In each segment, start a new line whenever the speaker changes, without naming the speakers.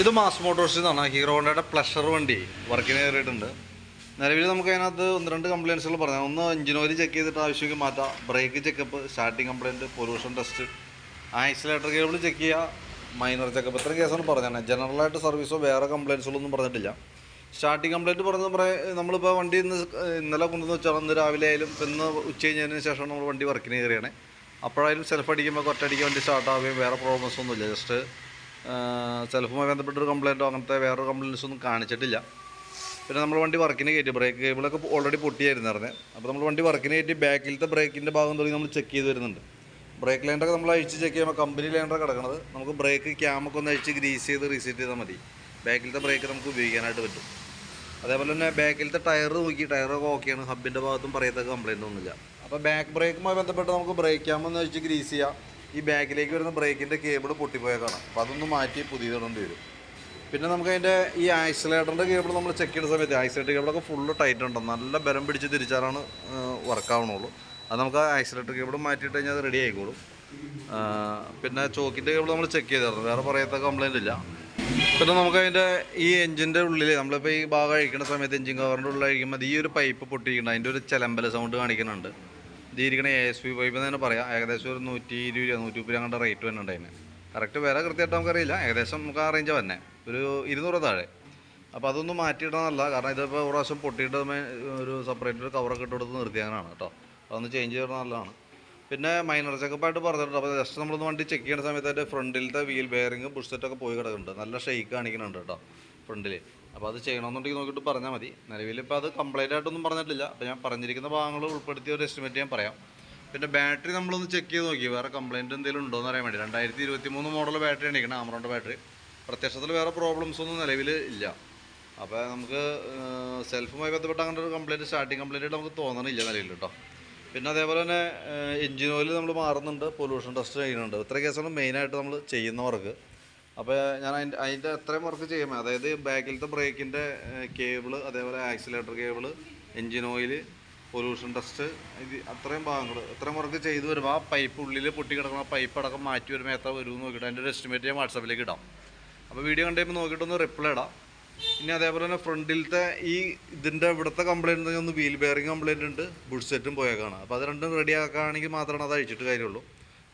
ഇത് മാസ് മോട്ടോഴ്സിൽ നിന്നാണ് ഹീറോ ഹോണ്ടയുടെ പ്ലഷർ വണ്ടി. വർക്കിന് കയറിയിട്ടുണ്ട്. നിലവിൽ നമുക്ക് അതിനകത്ത് ഒന്ന് രണ്ട് കംപ്ലയിൻസുകൾ പറഞ്ഞു ഒന്ന് എഞ്ചിൻ ഓയിൽ ചെക്ക് ചെയ്തിട്ട് ആവശ്യമെങ്കിൽ മാറ്റാം. Brake checkup starting complaint pollution test accelerator cable check ചെയ്യുക മൈനർ ചെക്കപ്പ് ഇത്ര കേസാണ് പറഞ്ഞത്. ജനറലായിട്ട് സർവീസോ വേറെ കംപ്ലയിൻസുകളൊന്നും പറഞ്ഞിട്ടില്ല. സ്റ്റാർട്ടിങ് കംപ്ലയിന്റ് പറഞ്ഞത് പറയാം നമ്മളിപ്പോൾ വണ്ടി ഇന്ന് ഇന്നലെ കൊണ്ടുവന്ന് വെച്ചാൽ ഇന്ന് രാവിലെ ആയാലും ഇന്ന് ഉച്ച കഴിഞ്ഞതിന് ശേഷം നമ്മൾ വണ്ടി വർക്കിന് കയറിയാണ്. അപ്പോഴായാലും സെൽഫ് അടിക്കുമ്പോൾ ഒറ്റയടിക്ക് വണ്ടി സ്റ്റാർട്ടാവുകയും വേറെ പ്രോബ്ലംസ് ഒന്നുമില്ല. ജസ്റ്റ് സെൽഫുമായി ബന്ധപ്പെട്ടൊരു കംപ്ലയിന്റോ അങ്ങനത്തെ വേറൊരു കംപ്ലയിൻസ് ഒന്നും കാണിച്ചിട്ടില്ല. പിന്നെ നമ്മൾ വണ്ടി വർക്കിന് കയറ്റി ബ്രേക്ക് കേബിളൊക്കെ ഓൾറെഡി പൊട്ടിയായിരുന്നു പറഞ്ഞത് അപ്പോൾ നമ്മൾ വണ്ടി വർക്കിന് കയറ്റി ബാക്കിലത്തെ ബ്രേക്കിന്റെ ഭാഗം തുടങ്ങി നമ്മൾ ചെക്ക് ചെയ്ത് വരുന്നുണ്ട്. ബ്രേക്ക് ലൈനറൊക്കെ നമ്മൾ അഴിച്ച് ചെക്ക് ചെയ്യുമ്പോൾ കമ്പനി ലൈന്റെ കിടക്കുന്നത് നമുക്ക് ബ്രേക്ക് ക്യാമൊക്കെ ഒന്ന് അഴിച്ച് ഗ്രീസ് ചെയ്ത് റീസെറ്റ് ചെയ്താൽ മതി. ബാക്കിലത്തെ ബ്രേക്ക് നമുക്ക് ഉപയോഗിക്കാനായിട്ട് പറ്റും. അതേപോലെ തന്നെ ബാക്കിലത്തെ ടയർ നോക്കി ടയറൊക്കെ ഓക്കെയാണ് ഹബിന്റെ ഭാഗത്തും പറയത്തക്ക കംപ്ലയിന്റ് ഒന്നുമില്ല. അപ്പോൾ ബാക്ക് ബ്രേക്കുമായി ബന്ധപ്പെട്ട് നമുക്ക് ബ്രേക്ക് ക്യാമെന്ന് വെച്ച് ഗ്രീസ് ചെയ്യാം. ഈ ബാക്കിലേക്ക് വരുന്ന ബ്രേക്കിന്റെ കേബിൾ പൊട്ടിപ്പോയേക്കാണ് അപ്പോൾ അതൊന്ന് മാറ്റി പുതിയതിടേണ്ടി വരും പിന്നെ നമുക്ക് അതിന്റെ ഈ ആക്സിലേറ്ററിന്റെ കേബിൾ നമ്മൾ ചെക്ക് ചെയ്യുന്ന സമയത്ത് ആക്സിലേറ്റർ കേബിളൊക്കെ ഫുള്ള് ടൈറ്റ് ഉണ്ട്. നല്ല ബലം പിടിച്ച് തിരിച്ചാലാണ് വർക്ക് ആവണുള്ളൂ. അത് നമുക്ക് ആക്സിലേറ്റർ കേബിൾ മാറ്റിയിട്ട് കഴിഞ്ഞാൽ അത് റെഡി ആയിക്കോളും. പിന്നെ ചോക്കിന്റെ കേബിൾ നമ്മൾ ചെക്ക് ചെയ്തായിരുന്നു വേറെ പറയാത്ത കംപ്ലയിന്റ് ഇല്ല. പിന്നെ നമുക്ക് അതിന്റെ ഈ എഞ്ചിന്റെ ഉള്ളിൽ നമ്മളിപ്പോൾ ഈ ഭാഗം അഴിക്കുന്ന സമയത്ത് എഞ്ചിൻ കവറിന്റെ ഉള്ളിൽ അഴിക്കുമ്പോൾ ഈ ഒരു പൈപ്പ് പൊട്ടിയിരിക്കുന്നുണ്ട് അതിന്റെ ഒരു ചിലമ്പല സൗണ്ട് കാണിക്കുന്നുണ്ട്. ഇത് ഇരിക്കണ എ എസ് പൈപ്പ് എന്ന് തന്നെ പറയാം. ഏകദേശം ഒരു നൂറ്റി ഇരുപത് രൂപ നൂറ്റി മുപ്പത് അങ്ങോട്ട് റേറ്റ് വരുന്നുണ്ട് അതിന് കറക്റ്റ് വില കൃത്യമായിട്ട് നമുക്കറിയില്ല. ഏകദേശം നമുക്ക് ആ റേഞ്ച് തന്നെ. ഒരു ഇരുന്നൂറ് താഴെ. അപ്പോൾ അതൊന്നും മാറ്റിയിടാനല്ല കാരണം ഇതിപ്പോൾ ഒരു പ്രാവശ്യം പൊട്ടിയിട്ട് ഒരു സെപ്പറേറ്റ് ഒരു കവറൊക്കെ ഇട്ട് കൊടുത്ത് നിർത്തിയാനാണ് കേട്ടോ. അതൊന്ന് ചേഞ്ച് ചെയ്യണം നല്ലതാണ്. പിന്നെ മൈനർ ചെക്കപ്പായിട്ട് പറഞ്ഞിട്ടുണ്ട്. അപ്പോൾ ജസ്റ്റ് നമ്മളൊന്ന് വണ്ടി ചെക്ക് ചെയ്യുന്ന സമയത്ത് അതിന്റെ ഫ്രണ്ടിലത്തെ വീൽ ബെയറിങ് പുഷ് സെറ്റൊക്കെ പോയി കിടക്കുന്നുണ്ട്. നല്ല ഷെയ്ക്ക് കാണിക്കുന്നുണ്ട് കേട്ടോ ഫ്രണ്ടിൽ അപ്പോൾ അത് ചെയ്യണമെന്നുണ്ടെങ്കിൽ നോക്കിയിട്ട് പറഞ്ഞാൽ മതി. നിലവിൽ ഇപ്പോൾ അത് കംപ്ലൈന്റ് ആയിട്ടൊന്നും പറഞ്ഞിട്ടില്ല. അപ്പോൾ ഞാൻ പറഞ്ഞിരിക്കുന്ന ഭാഗങ്ങൾ ഉൾപ്പെടുത്തിയ ഒരു എസ്റ്റിമേറ്റ് ഞാൻ പറയാം. പിന്നെ ബാറ്ററി നമ്മളൊന്ന് ചെക്ക് ചെയ്ത് നോക്കി. വേറെ കംപ്ലൈന്റ് എന്തെങ്കിലും ഉണ്ടോ എന്ന് അറിയാൻ വേണ്ടി. രണ്ടായിരത്തി ഇരുപത്തി മൂന്ന് മോഡൽ ബാറ്ററി ആണ് ആമറോണ്ട് ബാറ്ററി പ്രത്യക്ഷത്തിൽ വേറെ പ്രോബ്ലംസ് ഒന്നും നിലവിൽ ഇല്ല. അപ്പോൾ നമുക്ക് സെൽഫുമായി ബന്ധപ്പെട്ട അങ്ങനെ ഒരു കംപ്ലൈന്റ് സ്റ്റാർട്ടിങ് കംപ്ലൈന്റ് ആയിട്ട് നമുക്ക് തോന്നണില്ല നിലവിൽ കേട്ടോ പിന്നെ അതേപോലെ തന്നെ എഞ്ചിൻ ഓയിൽ നമ്മൾ മാറുന്നുണ്ട് പൊല്യൂഷൻ ടെസ്റ്റ് ചെയ്യുന്നുണ്ട്. ഇത്ര കേസാണ് മെയിനായിട്ട് നമ്മൾ ചെയ്യുന്ന വർക്ക് അപ്പോൾ ഞാൻ അതിന്റെ അതിന്റെ അത്രയും വർക്ക് ചെയ്യുമ്പോൾ അതായത് ബാക്കിലത്തെ ബ്രേക്കിന്റെ കേബിൾ അതേപോലെ accelerator cable engine oil pollution test ഇത് അത്രയും ഭാഗങ്ങൾ ഇത്രയും വർക്ക് ചെയ്ത് വരുമ്പോൾ ആ പൈപ്പ് ഉള്ളിൽ പൊട്ടി കിടക്കുന്ന പൈപ്പ് അടക്കം മാറ്റി വരുമ്പോൾ എത്ര വരും നോക്കിയിട്ട് അതിന്റെ ഒരു എസ്റ്റിമേറ്റ് ഞാൻ വാട്സാപ്പിലേക്ക് ഇടാം. അപ്പോൾ വീഡിയോ കണ്ടുമ്പോൾ നോക്കിയിട്ടൊന്ന് റിപ്ലൈ ഇടാം. ഇനി അതേപോലെ തന്നെ ഫ്രണ്ടിലത്തെ ഈ ഇതിന്റെ ഇവിടുത്തെ കംപ്ലയിന്റ് ഒന്ന് വീൽ ബെയറിങ് കംപ്ലയിന്റ് ഉണ്ട് ബുഡ് സെറ്റും പോയേക്കാണ്. അപ്പോൾ അത് രണ്ടും റെഡി ആക്കുകയാണെങ്കിൽ മാത്രമാണ് അത് അഴിച്ചിട്ട് കാര്യമുള്ളൂ.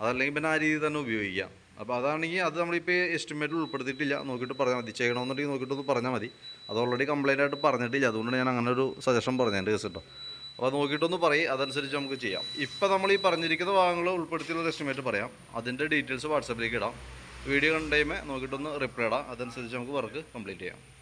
അതല്ലെങ്കിൽ പിന്നെ ആ രീതിയിൽ തന്നെ ഉപയോഗിക്കാം. അപ്പോൾ അതാണെങ്കിൽ അത് നമ്മളിപ്പോൾ എസ്റ്റിമേറ്റിൽ ഉൾപ്പെടുത്തിയിട്ടില്ല. നോക്കിയിട്ട് പറഞ്ഞാൽ മതി. ചെയ്യണമെന്നുണ്ടെങ്കിൽ നോക്കിയിട്ടൊന്ന് പറഞ്ഞാൽ മതി. അത് ഓൾറെഡി കംപ്ലയിന്റ് ആയിട്ട് പറഞ്ഞിട്ടില്ല. അതുകൊണ്ടാണ് ഞാൻ അങ്ങനെ ഒരു സജഷൻ പറഞ്ഞത് എന്റെ കേസ് കേട്ടോ അപ്പോൾ അത് നോക്കിയിട്ടൊന്ന് പറയും. അതനുസരിച്ച് നമുക്ക് ചെയ്യാം. ഇപ്പോൾ നമ്മൾ ഈ പറഞ്ഞിരിക്കുന്ന ഭാഗങ്ങൾ ഉൾപ്പെടുത്തിയുള്ള എസ്റ്റിമേറ്റ് പറയാം. അതിന്റെ ഡീറ്റെയിൽസ് വാട്സപ്പിലേക്ക് ഇടാം. വീഡിയോ കണ്ടു കഴിയുമ്പോൾ നോക്കിയിട്ടൊന്ന് റിപ്ലൈ ഇടാം. അതനുസരിച്ച് നമുക്ക് വർക്ക് കംപ്ലീറ്റ് ചെയ്യാം.